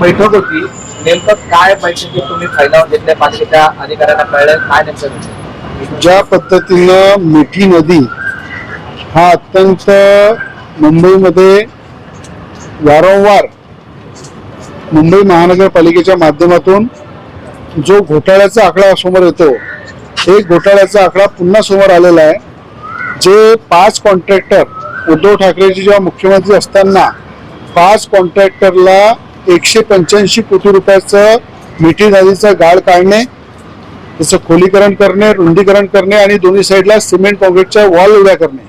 बैठक होती. नेमकं काय बैठकीत तुम्ही फायदा घेतलाय पालिकेच्या अधिकाऱ्यांना कळलं काय नेमकं ज्या पद्धतीनं मिठी नदी हा अत्यंत मुंबईमध्ये वारंवार मुंबई महानगरपालिकेच्या माध्यमातून जो घोटाळ्याचा आकडा समोर येतो एक घोटाळ्याचा आकडा पुन्हा समोर आलेला आहे. जे पाच कॉन्ट्रॅक्टर उद्धव ठाकरेजी जेव्हा मुख्यमंत्री असताना पाच कॉन्ट्रॅक्टरला एकशे पंच्याऐंशी कोटी रुपयाचं मिठी नदीचं गाळ काढणे त्याचं खोलीकरण करणे रुंदीकरण करणे आणि दोन्ही साईडला सिमेंट कॉन्क्रीटच्या वॉल उभ्या करणे.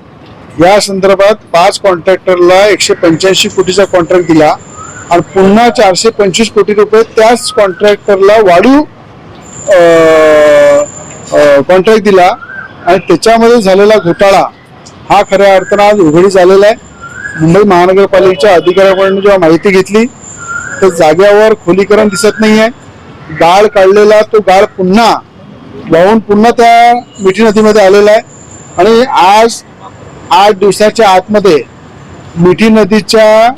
या संदर्भात पाच कॉन्ट्रॅक्टरला एकशे पंच्याऐंशी कोटीचा कॉन्ट्रॅक्ट दिला आणि पुन्हा चारशे पंचवीस कोटी रुपये त्याच कॉन्ट्रॅक्टरला वाढीव कॉन्ट्रॅक्ट दिला. आणि त्याच्यामध्ये झालेला घोटाळा हा खऱ्या अर्थानं आज उघडी झालेला आहे. मुंबई महानगरपालिकेच्या अधिकाऱ्याकडून जेव्हा माहिती घेतली तर जाग्यावर खोलीकरण दिसत नाहीये. गाळ काढलेला तो गाळ पुन्हा वाहून पुन्हा त्या मिठी नदीमध्ये आलेला आहे. आणि आज आठ दिवसाच्या आतमध्ये मिठी नदीच्या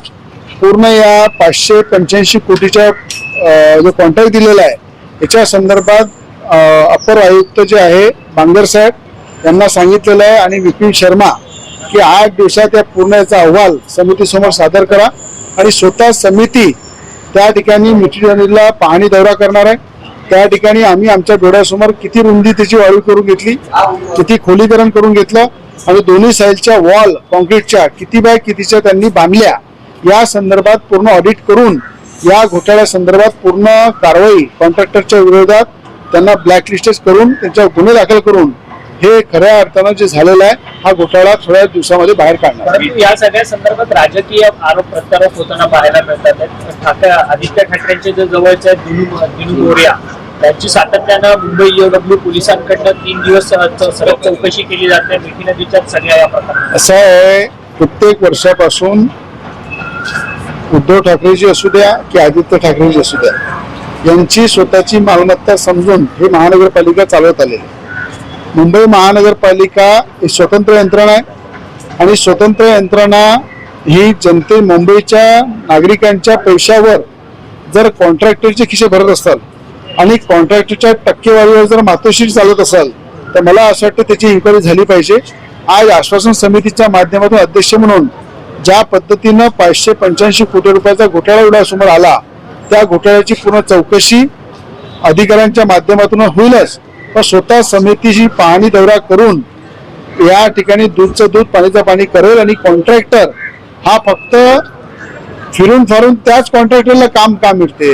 पूर्ण या पाचशे पंच्याऐंशी कोटीच्या जो कॉन्ट्रॅक्ट दिलेला आहे याच्या संदर्भात अपर आयुक्त जे आहे बांगर साहेब यांना सांगितलेलं आहे आणि विपिन शर्मा की आठ दिवसात या पूर्ण याचा अहवाल समितीसमोर सादर करा. आणि स्वतः समिती त्या ठिकाणी मिठीला पाहणी दौरा करणार आहे. त्या ठिकाणी आम्ही आमच्या डोळ्यासमोर किती रुंदी त्याची वाळू करून घेतली किती खोलीकरण करून घेतलं आणि दोन्ही साईडच्या वॉल कॉन्क्रीटच्या किती बाय कितीच्या त्यांनी बांधल्या या संदर्भात पूर्ण ऑडिट करून या घोटाळ्या संदर्भात पूर्ण कारवाई कॉन्ट्रॅक्टरच्या विरोधात त्यांना ब्लॅकलिस्टेड करून त्यांच्यावर गुन्हे दाखल करून हे खऱ्या अर्थानं जे झालेलं आहे हा घोटाळा थोड्या दिवसामध्ये बाहेर काढणार. परंतु या सगळ्या संदर्भात राजकीय आरोप प्रत्यारोप होताना पाहायला मिळतात. ठाकरे आदित्य ठाकरेंचे जे जवळचे आहेत दिनू दिनू गोऱ्या त्यांची सातत्यानं मुंबई ईओडब्ल्यू पोलिसांकडनं तीन दिवस सलग चौकशी केली जाते. मिठी नदीच्या सगळ्या या प्रकरणात. असं आहे प्रत्येक वर्षापासून उद्धव ठाकरेजी असू द्या की आदित्य ठाकरेजी असू द्या यांची स्वतःची मालमत्ता समजून हे महानगरपालिका चालवत आलेली आहे. मुंबई महानगरपालिका ही स्वतंत्र यंत्रणा आहे. आणि स्वतंत्र यंत्रणा ही जनते मुंबईच्या नागरिकांच्या पैशावर जर कॉन्ट्रॅक्टरचे खिसे भरत असतात आणि कॉन्ट्रॅक्टरच्या टक्केवारीवर जर मातोश्री चालत असाल तर मला असं वाटतं त्याची इन्क्वायरी झाली पाहिजे. आज आश्वासन समितीच्या माध्यमातून अध्यक्ष म्हणून ज्या पद्धतीनं पाचशे पंच्याऐंशी कोटी रुपयाचा घोटाळा एवढा समोर आला त्या घोटाळ्याची पूर्ण चौकशी अधिकाऱ्यांच्या माध्यमातून होईलच. पण स्वतः समितीची पाहणी दौरा करून या ठिकाणी दूधचं दूध पाणीचं पाणी करेल आणि कॉन्ट्रॅक्टर हा फक्त फिरून फारून त्याच कॉन्ट्रॅक्टरला काम का मिळते?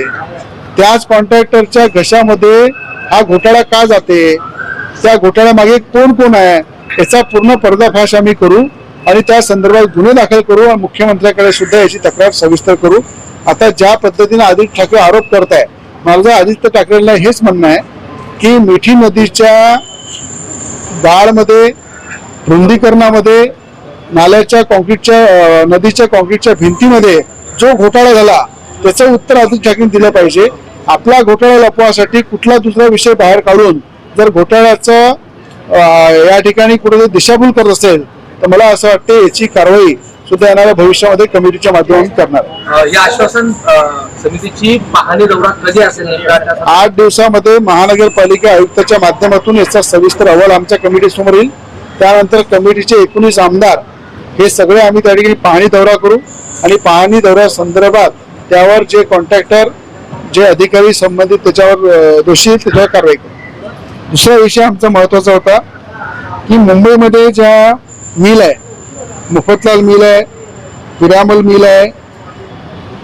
त्याच कॉन्ट्रॅक्टरच्या घशामध्ये हा घोटाळा का जाते? त्या घोटाळ्यामागे कोण कोण आहे? याचा पूर्ण पर्दाफाश आम्ही करू आणि त्या संदर्भात गुन्हे दाखल करू आणि मुख्यमंत्र्याकडे सुद्धा याची तक्रार सविस्तर करू. आता ज्या पद्धतीने आदित्य ठाकरे आरोप करताय माझं आदित्य ठाकरेला हेच म्हणणं आहे की मिठी नदीच्या गाळमध्ये रुंदीकरणामध्ये नाल्याच्या कॉन्क्रीटच्या नदीच्या कॉन्क्रीटच्या भिंतीमध्ये जो घोटाळा झाला त्याचं उत्तर अजून ठाकरे दिलं पाहिजे. आपला घोटाळा लपवासाठी कुठला दुसरा विषय बाहेर काढून जर घोटाळ्याचं या ठिकाणी कुठेतरी दिशाभूल करत असेल तर मला असं वाटते याची कारवाई सुद्धा येणाऱ्या भविष्यामध्ये कमिटीच्या माध्यमातून करणार. या आश्वासन समितीची पाहणी दौरा कधी असेल? आठ दिवसामध्ये महानगरपालिका आयुक्ताच्या माध्यमातून याचा सविस्तर अहवाल आमच्या कमिटी समोर येईल. त्यानंतर कमिटीचे एकोणीस आमदार हे सगळे आम्ही त्या ठिकाणी पाहणी दौरा करू. आणि पाहणी दौऱ्या संदर्भात त्यावर जे कॉन्ट्रॅक्टर जे अधिकारी संबंधित त्याच्यावर दोषी त्याच्यावर कारवाई करू. दुसरा विषय आमचा महत्त्वाचा होता की मुंबईमध्ये ज्या मिल आहे मुफतलाल मिल आहे पिरामल मिल आहे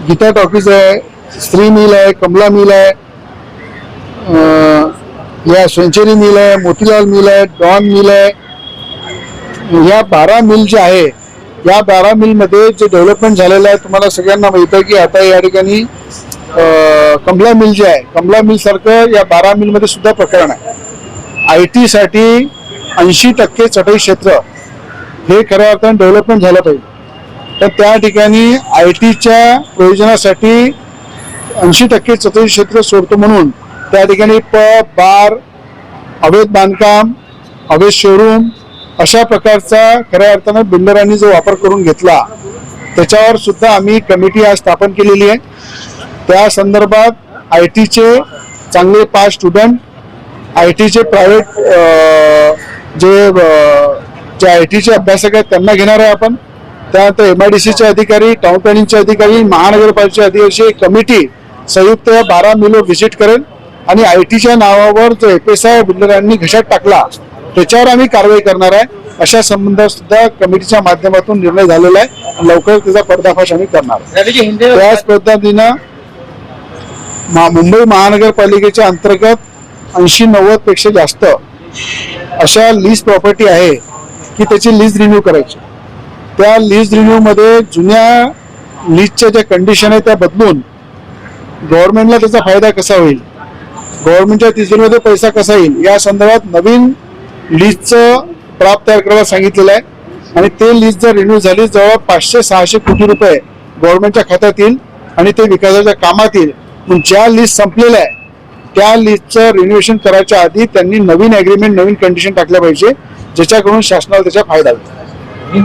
गीता टॉकीज आहे स्त्री मिल आहे कमला मिल आहे या सेंचुरी मिल आहे मोतीलाल मिल आहे डॉन मिल आहे या बारा मिल जे आहे या बारा मिलमध्ये जे डेव्हलपमेंट झालेलं आहे तुम्हाला सगळ्यांना माहीत आहे की आता या ठिकाणी कमला मिल जे आहे कमला मिल सारखं या बारा मिलमध्ये सुद्धा प्रकरण आहे. आय टीसाठी ऐंशी टक्के चटई क्षेत्र हे खऱ्या अर्थाने डेव्हलपमेंट झालं पाहिजे. तर त्या ठिकाणी आय टीच्या प्रयोजनासाठी ऐंशी टक्के चतुर्थ क्षेत्र सोडतो म्हणून त्या ठिकाणी पब बार अवैध बांधकाम अवैध शोरूम अशा प्रकारचा खऱ्या अर्थानं बिल्डरांनी जो वापर करून घेतला त्याच्यावर सुद्धा आम्ही कमिटी आज स्थापन केलेली आहे. त्या संदर्भात आय टीचे चांगले पाच स्टुडंट आय टीचे प्रायव्हेट जे जे आय टीचे अभ्यासक आहेत त्यांना घेणार आहे आपण. त्यानंतर एम आय डी सीचे अधिकारी टाउन प्लॅनिंगचे अधिकारी महानगरपालिकेचे अधिकारी कमिटी संयुक्त बारा मिलो व्हिजिट करेल. आणि आय टीच्या नावावर जो एफ एस आय बिल्डरांनी घशात टाकला त्याच्यावर आम्ही कारवाई करणार आहे. अशा संबंधात सुद्धा कमिटीच्या माध्यमातून निर्णय झालेला आहे. लवकर त्याचा पर्दाफाश आम्ही करणार. त्याच पद्धतीनं मुंबई महानगरपालिकेच्या अंतर्गत ऐंशी नव्वदपेक्षा जास्त अशा लीज प्रॉपर्टी आहे. की त्याची लीज रिन्यू करायची. त्या लीज रिन्यूमध्ये जुन्या लीजच्या ज्या कंडिशन आहे त्या बदलून गव्हर्नमेंटला त्याचा फायदा कसा होईल? गव्हर्नमेंटच्या तिजोरीमध्ये पैसा कसा येईल? या संदर्भात नवीन लीजचं प्राप्त तयार करायला सांगितलेलं आहे. आणि ते लीज जर रिन्यू झाली जवळ पाचशे सहाशे कोटी रुपये गव्हर्नमेंटच्या खात्यात येईल आणि ते विकासाच्या कामात येईल. पण ज्या लीज संपलेल्या आहे त्या लीजचं रिन्युएशन करायच्या आधी त्यांनी नवीन अग्रीमेंट नवीन कंडिशन टाकल्या पाहिजे. ज्याच्याकडून शासनाला त्याचा फायदा होईल.